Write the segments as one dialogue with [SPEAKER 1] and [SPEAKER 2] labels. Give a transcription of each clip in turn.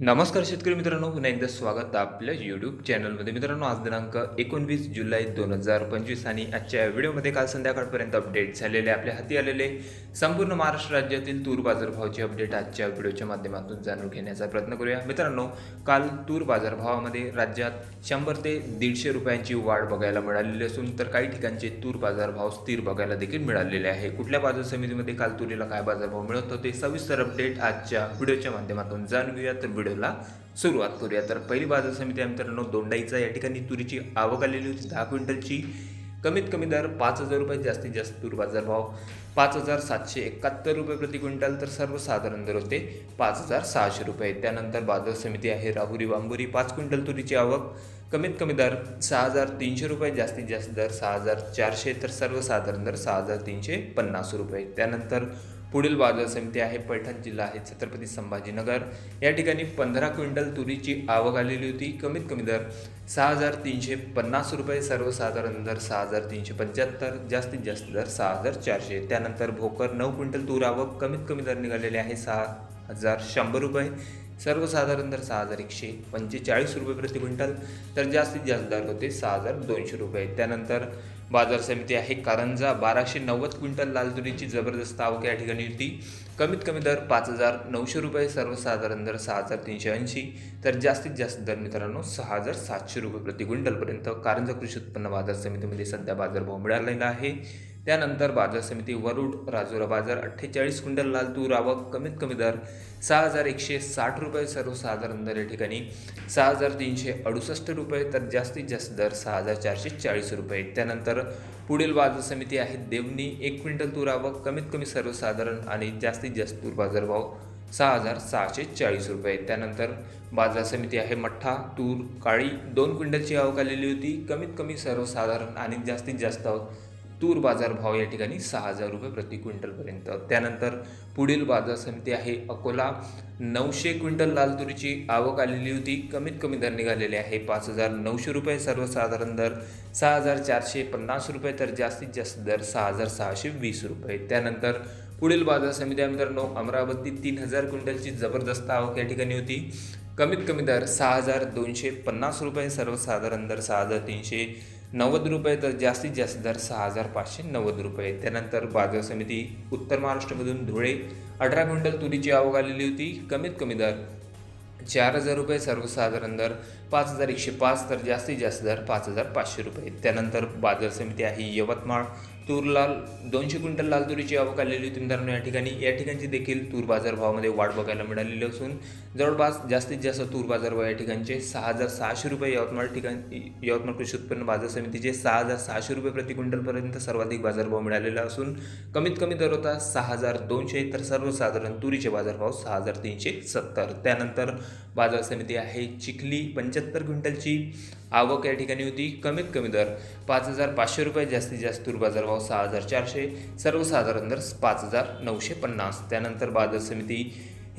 [SPEAKER 1] नमस्कार शेतकरी मित्रांनो पुन्हा एकदा स्वागत आपल्या यूट्यूब चॅनलमध्ये मित्रांनो आज दिनांक एकोणवीस जुलै दोन हजार पंचवीस आणि आजच्या व्हिडिओमध्ये काल संध्याकाळपर्यंत अपडेट झालेले आपल्या हाती आलेले संपूर्ण महाराष्ट्र राज्यातील तूर बाजारभावाचे अपडेट आजच्या व्हिडिओच्या माध्यमातून जाणून घेण्याचा प्रयत्न करूया. मित्रांनो काल तूर बाजारभावामध्ये राज्यात शंभर ते दीडशे रुपयांची वाढ बघायला मिळालेली असून तर काही ठिकाणचे तूर बाजारभाव स्थिर बघायला देखील मिळालेले आहे. कुठल्या बाजार समितीमध्ये काल तुरीला काय बाजारभाव मिळत होते सविस्तर अपडेट आजच्या व्हिडिओच्या माध्यमातून जाणून घेऊया. तर व्हिडिओला सुरुवात करूया. तर पहिली बाजार समिती आहे मित्रांनो दोंडाईचा या ठिकाणी तुरीची आवक आलेली होती. दहा क्विंटलची कमीत कमी दर पाच हजार रुपये. जास्तीत जास्त तूर बाजारभाव पाच हजार सातशे एकाहत्तर रुपये प्रति क्विंटल. तर सर्वसाधारण दर होते पाच हजार सहाशे रुपये. त्यानंतर बाजार समिती आहे. राहुरी बांबुरी पाच क्विंटल तुरीची आवक. कमीत कमी दर सहा हजार तीनशे रुपये. जास्तीत जास्त दर सहा हजार चारशे. तर सर्वसाधारण दर सहा हजार तीनशे पन्नास रुपये. त्यानंतर पुढील बाजार समिती आहे पैठण जिल्हा आहे छत्रपती संभाजीनगर. या ठिकाणी पंधरा क्विंटल तुरीची आवक आलेली होती. कमीत कमी दर सहा हजार तीनशे पन्नास रुपये सर्वसाधारण दर सहा हजार तीनशे पंच्याहत्तर जास्तीत जास्त दर सहा हजार चारशे. त्यानंतर भोकर नऊ क्विंटल तूर आवक कमीत कमी दर निघालेले आहे सहा हजार शंभर रुपये. सर्वसाधारण दर सहा हजार एकशे पंचेचाळीस रुपये प्रति क्विंटल तर जास्तीत जास्त दर होते सहा हजार दोनशे रुपये. त्यानंतर बाजार समिती आहे कारंजा बाराशे नव्वद क्विंटल लाल तुरीची जबरदस्त आवक या ठिकाणी होती. कमीत कमी दर पाच हजार नऊशे रुपये सर्वसाधारण दर सहा हजार तीनशे ऐंशी तर जास्तीत जास्त दर मित्रांनो सहा हजार सातशे रुपये प्रति क्विंटलपर्यंत कारंजा कृषी उत्पन्न बाजार समितीमध्ये सध्या बाजारभाव मिळालेला आहे. त्यानंतर बाजार समिती वरुड राजुरा बाजार अठ्ठेचाळीस क्विंटल लाल तूर आवक कमीत कमी दर सहा हजार एकशे साठ रुपये सर्वसाधारण दर या ठिकाणी. सहा हजार तीनशे अडुसष्ट रुपये तर जास्तीत जास्त दर सहा हजार चारशे चाळीस रुपये. त्यानंतर पुढील बाजार समिती आहे देवणी एक क्विंटल तूर आवक कमीत कमी सर्वसाधारण आणि जास्तीत जास्त तूर बाजारभाव सहा हजार सहाशे चाळीस रुपये. त्यानंतर बाजार समिती आहे मठ्ठा तूर काळी दोन क्विंटलची आवक आलेली होती. कमीत कमी सर्वसाधारण आणि जास्तीत जास्त तूर बाजार भाव या ठिकाणी सहा हजार रुपये प्रति क्विंटलपर्यंत त्यानंतर पुढील बाजार समिती आहे अकोला. नऊशे क्विंटल लाल तुरीची आवक आलेली होती. कमीत कमी दर निघालेले आहे पाच हजार नऊशे रुपये सर्वसाधारण दर सहा हजार चारशे पन्नास रुपये तर जास्तीत जास्त दर सहा हजार सहाशे वीस रुपये. त्यानंतर पुढील बाजार समिती मित्रांनो अमरावती तीन हजार क्विंटलची जबरदस्त आवक या ठिकाणी होती. कमीत कमी दर सहा हजार दोनशे पन्नास रुपये सर्वसाधारण दर सहा हजार तीनशे नव्वद रुपये तर जास्तीत जास्त दर सहा हजार पाचशे नव्वद रुपये. त्यानंतर बाजार समिती उत्तर महाराष्ट्रामधून धुळे अठरा क्विंटल तुरीची आवक आलेली होती. कमीत कमी दर चार हजार रुपये सर्वसाधारण दर पाच हजार एकशे पाच तर जास्तीत जास्त दर पाच हजार पाचशे रुपये. त्यानंतर बाजार समिती आहे यवतमाळ तूर लाल दोनशे क्विंटल लाल तुरीची आवक आलेली होती मित्रांनो या ठिकाणी. या ठिकाणची देखील तूर बाजारभावामध्ये वाढ बघायला मिळालेली असून जवळपास जास्तीत जास्त तूर बाजारभाव या ठिकाणचे सहा हजार सहाशे रुपये यवतमाळ ठिकाण यवतमाळ कृषी उत्पन्न बाजार समितीचे सहा हजार सहाशे रुपये प्रति क्विंटलपर्यंत सर्वाधिक बाजारभाव मिळालेला असून कमीत कमी दर होता सहा हजार दोनशे तर सर्वसाधारण तुरीचे बाजारभाव सहा हजार तीनशे सत्तर. त्यानंतर बाजार समिती आहे चिखली पंच्याहत्तर क्विंटलची आवक या ठिकाणी होती. कमीत कमी दर पाच हजार पाचशे रुपये जास्तीत जास्त तूर बाजारभाव सहा हजार चारशे सर्वसाधारण दर पाच हजार नऊशे पन्नास. त्यानंतर बाजार समिती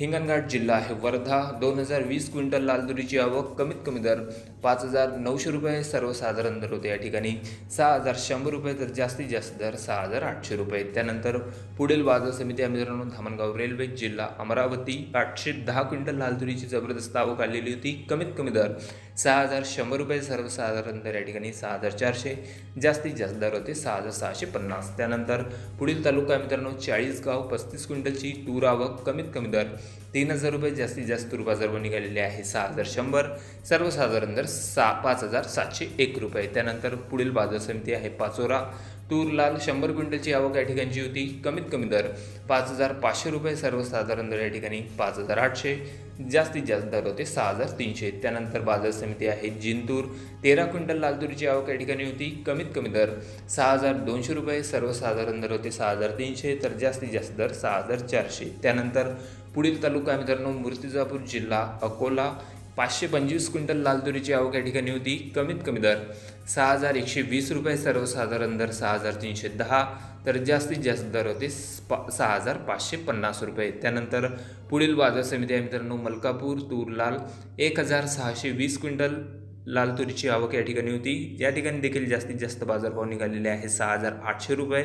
[SPEAKER 1] हिंगणघाट जिल्हा आहे वर्धा. दोन हजार वीस क्विंटल लाल तुरीची आवक कमीत कमी दर पाच हजार नऊशे रुपये सर्वसाधारण दर होते या ठिकाणी. सहा हजार शंभर रुपये तर जास्तीत जास्त दर सहा हजार आठशे रुपये. त्यानंतर पुढील बाजार समिती आहे मित्रांनो धामणगाव रेल्वे जिल्हा अमरावती. आठशे दहा क्विंटल लाल तुरीची जबरदस्त आवक आलेली होती कमीत कमी दर सहा हजार शंभर रुपये सर्वसाधारण दर या ठिकाणी सहा हजार चारशे. जास्तीत जास्त दर होते सहा हजार सहाशे पन्नास. त्यानंतर पुढील तालुका मित्रांनो चाळीसगाव. पस्तीस क्विंटलची तूर आवक कमीत कमी दर तीन हजार रुपये जास्तीत जास्त तूर निघालेले आहे सहा हजार शंभर सर्वसाधारण दर सा पाच हजार सातशे एक रुपये. त्यानंतर पुढील बाजार समिती आहे पाचोरा. तूर लाल शंभर क्विंटलची आवक या ठिकाणची होती. कमीत कमी दर पाच हजार पाचशे रुपये सर्वसाधारण दर या ठिकाणी पाच हजार आठशे. जास्तीत जास्त दर होते सहा हजार तीनशे. त्यानंतर बाजार समिती आहे जिंतूर. तेरा क्विंटल लाल तुरीची आवक या ठिकाणी होती. कमीत कमी दर सहा हजार दोनशे रुपये सर्वसाधारण दर होते सहा हजार तीनशे. तर जास्तीत जास्त दर सहा हजार चारशे. त्यानंतर पुढील तालुका मित्रांनो मूर्तिजापूर जिल्हा अकोला. पाचशे पंचवीस क्विंटल लाल तुरीची आवक या ठिकाणी होती. कमीत कमी दर सहा हजार एकशे वीस रुपये सर्वसाधारण दर सहा हजार तीनशे दहा. तर जास्तीत जास्त दर होते पा सहा हजार पाचशे पन्नास रुपये. त्यानंतर पुढील बाजार समिती आहे मित्रांनो मलकापूर तूर लाल एक हजार सहाशे वीस क्विंटल लाल तुरीची आवक या ठिकाणी होती. या ठिकाणी देखील जास्तीत जास्त बाजारभाव निघालेले आहे सहा हजार आठशे रुपये.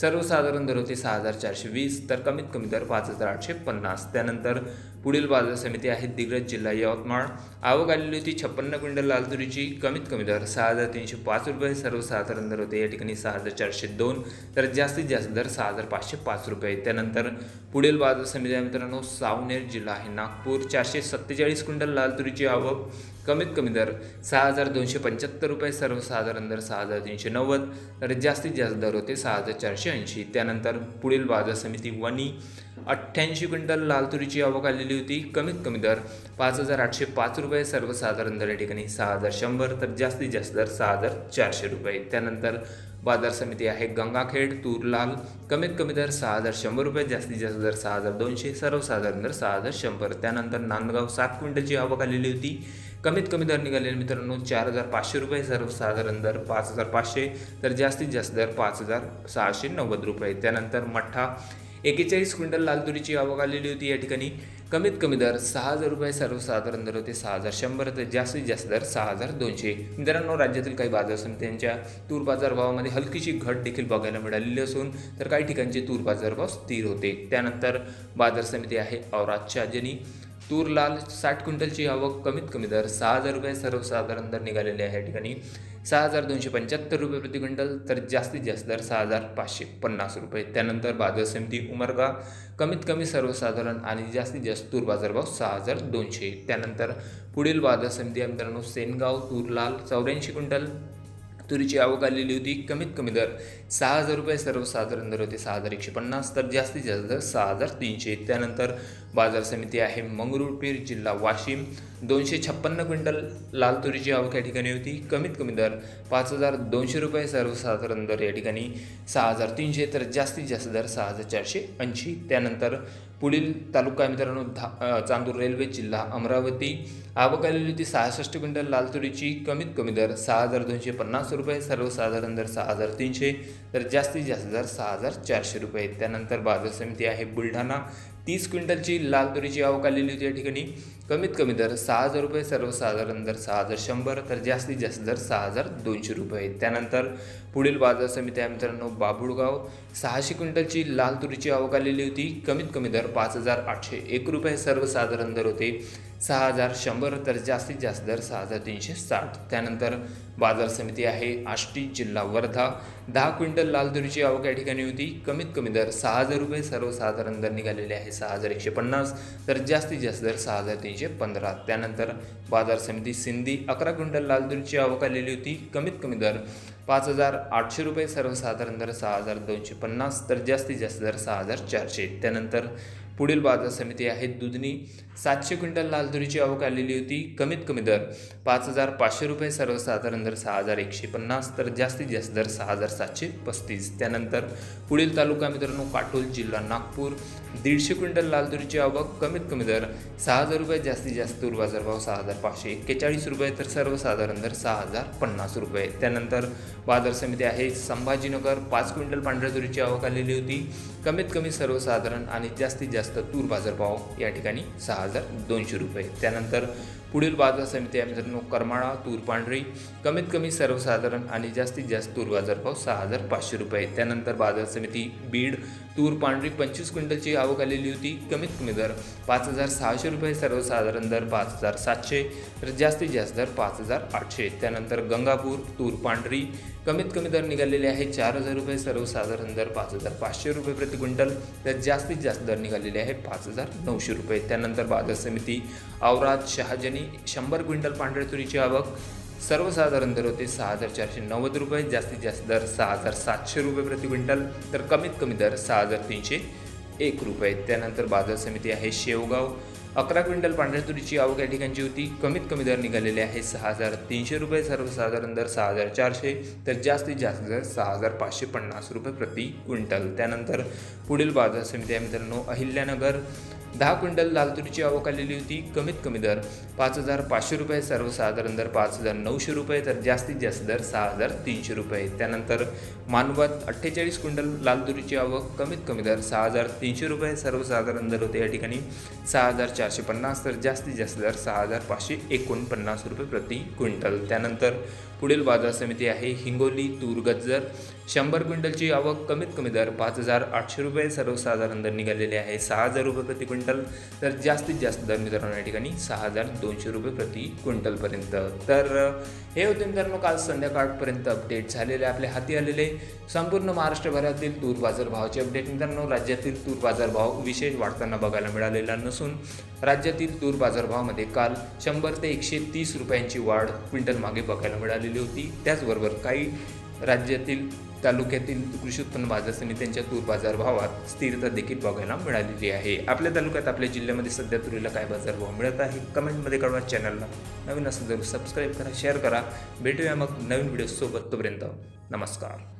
[SPEAKER 1] सर्वसाधारण दर होते सहा हजार चारशे वीस तर कमीत कमी दर पाच हजार आठशे पन्नास. त्यानंतर पुढील बाजार समिती आहे दिग्रज जिल्हा यवतमाळ. आवक आलेली होती छप्पन्न क्विंटल लाल तुरीची कमीत कमी दर सहा हजार तीनशे पाच रुपये. सर्वसाधारण दर होते या ठिकाणी सहा हजार चारशे दोन. तर जास्तीत जास्त दर सहा हजार पाचशे पाच रुपये. त्यानंतर पुढील बाजार समिती आहे मित्रांनो सावनेर जिल्हा आहे नागपूर. चारशे सत्तेचाळीस क्विंटल लाल तुरीची आवक. कमीत कमी दर सहा हजार दोनशे पंच्याहत्तर रुपये सर्वसाधारण दर सहा हजार तीनशे नव्वद तर जास्तीत जास्त दर होते सहा हजार चारशे ऐंशी. त्यानंतर पुढील बाजार समिती वणी अठ्ठ्याऐंशी क्विंटल लाल तुरीची आवक आलेली होती. कमीत कमी दर पाच हजार आठशे पाच रुपये सर्वसाधारण दर या ठिकाणी सहा हजार शंभर तर जास्तीत जास्त दर सहा हजार चारशे रुपये. त्यानंतर बाजार समिती आहे गंगाखेड तूर लाल कमीत कमी दर सहा हजार शंभर रुपये जास्तीत जास्त दर सहा हजार दोनशे सर्वसाधारण दर सहा हजार शंभर. त्यानंतर नांदगाव सात क्विंटलची आवक आलेली होती. कमीत कमी दर निघालेले मित्रांनो चार हजार पाचशे रुपये सर्वसाधारण दर पाच हजार पाचशे तर जास्तीत जास्त दर पाच हजार सहाशे नव्वद रुपये. त्यानंतर मठ्ठा एकेचाळीस क्विंटल लाल तुरीची आवक आलेली होती या ठिकाणी. कमीत कमी दर सहा हजार रुपये सर्वसाधारण दर होते सहा हजार शंभर तर जास्तीत जास्त दर सहा हजार दोनशे. मित्रांनो राज्यातील काही बाजार समित्यांच्या तूर बाजार भावामध्ये हलकीशी घट देखील बघायला मिळालेली असून तर काही ठिकाणचे तूर बाजार भाव स्थिर होते. त्यानंतर बाजार समिती आहे औरातच्या ज्यांनी तूर लाल साठ क्विंटलची आवक कमीत कमी दर सहा हजार रुपये सर्वसाधारण दर निघालेले आहे या ठिकाणी. सहा हजार दोनशे पंच्याहत्तर रुपये प्रति क्विंटल तर जास्तीत जास्त दर सहा हजार पाचशे पन्नास रुपये. त्यानंतर बाजार समिती उमरगा कमीत कमी सर्वसाधारण आणि जास्तीत जास्त तूर बाजारभाव सहा हजार दोनशे. त्यानंतर पुढील बाजार समिती आहे मित्रांनो सेनगाव तूर लाल चौऱ्याऐंशी क्विंटल तुरीची आवक आलेली होती कमीत कमी दर सहा हजार रुपये सर्वसाधारण दर होते सहा हजार एकशे पन्नास तर जास्तीत जास्त दर सहा हजार तीनशे. त्यानंतर बाजार समिती आहे मंगरुळपीर जिल्हा वाशिम. दोनशे छप्पन्न क्विंटल लाल तुरीची आवक या ठिकाणी होती कमीत कमी दर पाच हजार दोनशे रुपये सर्वसाधारण दर या ठिकाणी सहा हजार तीनशे तर जास्तीत जास्त दर सहा हजार चारशे ऐंशी. त्यानंतर पुढील तालुका मित्रांनो धा चांदूर रेल्वे जिल्हा अमरावती. आवक आलेली होती सहासष्ट क्विंटल लाल तुरीची कमीत कमी दर सहा हजार दोनशे पन्नास रुपये सर्वसाधारण दर सहा हजार तीनशे तर जास्तीत जास्त दर सहा हजार चारशे रुपये. त्यानंतर बाजार समिती आहे बुलढाणा. तीस क्विंटलची लाल तुरीची आवक आलेली होती या ठिकाणी. कमीत कमी दर सहा हजार रुपये सर्वसाधारण दर सहा हजार शंभर तर जास्तीत जास्त दर सहा हजार दोनशे रुपये. त्यानंतर पुढील बाजार समिती आहे मित्रांनो बाबुळगाव. सहाशे क्विंटलची लाल तुरीची आवक आलेली होती. कमीत कमी दर पाच हजार आठशे एक रुपये सर्वसाधारण दर होते. सहा हजार शंभर तर जास्तीत जास्त दर सहा हजार तीनशे साठ. त्यानंतर बाजार समिती आहे आष्टी जिल्हा वर्धा. दहा क्विंटल लाल तुरीची आवक या ठिकाणी होती. कमीत कमी दर सहा हजार रुपये सर्वसाधारण दर निघालेले आहे सहा हजार एकशे पन्नास. तर जास्तीत जास्त दर सहा हजार तीनशे पंधरा. त्यानंतर बाजार समिती सिंधी अकरा क्विंटल लाल तुरीची आवक आलेली होती. कमीत कमी दर पाच हजार आठशे रुपये सर्वसाधारण दर सहा हजार दोनशे पन्नास. तर जास्तीत जास्त दर सहा हजार चारशे. त्यानंतर पुढील बाजार समिती आहे. दुधनी सातशे क्विंटल लाल तुरीची आवक आलेली होती. कमीत कमी दर पाच हजार पाचशे रुपये सर्वसाधारण दर सहा हजार एकशे पन्नास तर जास्तीत जास्त दर सहा हजार सातशे पस्तीस. त्यानंतर पुढील तालुका मित्रांनो काटोल जिल्हा नागपूर. दीडशे क्विंटल लाल तुरीची आवक कमीत कमी दर सहा हजार रुपये जास्तीत जास्त तूर बाजारभाव सहा हजार पाचशे एक्केचाळीस रुपये तर सर्वसाधारण दर सहा हजार पन्नास रुपये. त्यानंतर बाजार समिती आहे. संभाजीनगर पाच क्विंटल पांढऱ्या तुरीची आवक आलेली होती. कमीत कमी सर्वसाधारण आणि जास्तीत जास्त तूर बाजारभाव या ठिकाणी सहा हजार दोनशे रुपये. त्यानंतर पुढील बाजार समिती आहे मित्रांनो करमाळा तूर पांढरी कमीत कमी सर्वसाधारण आणि जास्तीत जास्त तूर बाजारभाव सहा हजार पाचशे रुपये. त्यानंतर बाजार समिती बीड तूर पांढरी पंचवीस क्विंटलची आवक आलेली होती. कमीत कमी दर पाच हजार सहाशे रुपये सर्वसाधारण दर पाच हजार सातशे तर जास्तीत जास्त दर पाच हजार आठशे. त्यानंतर गंगापूर तूर पांढरी कमीत कमी दर निघालेले आहे चार हजार रुपये सर्वसाधारण दर पाच हजार पाचशे रुपये प्रति क्विंटल तर जास्तीत जास्त दर निघालेले आहे पाच हजार नऊशे रुपये. त्यानंतर बाजार समिती औराद शहाजनी शंभर क्विंटल पांढऱ्या तुरीची आवक सर्वसाधारण दर होते सहा हजार चारशे नव्वद रुपये जास्तीत जास्त दर सहा हजार सातशे रुपये प्रति क्विंटल तर कमीत कमी दर सहा हजार तीनशे एक रुपये. त्यानंतर बाजार समिती आहे शेवगाव. अकरा क्विंटल पांढऱ्या तुरीची आवक या ठिकाणची होती. कमीत कमी दर निघालेले आहे सहा हजार तीनशे रुपये सर्वसाधारण दर सहा हजार चारशे तर जास्तीत जास्त दर सहा हजार पाचशे पन्नास रुपये प्रति क्विंटल. त्यानंतर पुढील बाजार समिती आहे मित्रांनो अहिल्यानगर. दहा क्विंटल लाल तुरीची आवक आलेली होती. कमीत कमी दर पाच हजार पाचशे रुपये सर्वसाधारण दर पाच हजार नऊशे रुपये तर जास्तीत जास्त दर सहा हजार तीनशे रुपये. त्यानंतर मानवत अठ्ठेचाळीस क्विंटल लाल तुरीची आवक कमीत कमी दर सहा हजार तीनशे रुपये सर्वसाधारण दर होते या ठिकाणी सहा हजार चारशे पन्नास तर जास्तीत जास्त दर सहा हजार पाचशे एकोणपन्नास रुपये प्रति क्विंटल. त्यानंतर पुढील बाजार समिती आहे हिंगोली तूर गज्जर. शंभर क्विंटलची आवक कमीत कमी दर पाच हजार आठशे रुपये सर्वसाधारण दर निघालेले आहे. सहा हजार रुपये प्रति क्विंटल तर जास्तीत जास्त दर मित्रांनो या ठिकाणी सहा हजार दोनशे रुपये प्रति क्विंटलपर्यंत. तर हे होते मित्रांनो काल संध्याकाळपर्यंत अपडेट झालेले आपल्या हाती आलेले संपूर्ण महाराष्ट्रभरातील तूर बाजार भावाचे अपडेट मित्रांनो. राज्यातील तूर बाजारभाव विशेष वाढताना बघायला मिळालेला नसून राज्यातील तूर बाजारभावामध्ये काल शंभर ते एकशे तीस रुपयांची वाढ क्विंटल मागे बघायला मिळालेली होती. त्याचबरोबर काही राज्यातील तालुक्यातील कृषी उत्पन्न बाजार समित्यांच्या तूर बाजारभावात स्थिरता देखील बघायला मिळालेली आहे. आपल्या तालुक्यात आपल्या जिल्ह्यामध्ये सध्या तुरीला काय बाजारभाव मिळत आहे कमेंटमध्ये कळवा चॅनलला. नवीन असेल जरूर सबस्क्राईब करा शेअर करा. भेटूया मग नवीन व्हिडिओसोबत तोपर्यंत नमस्कार.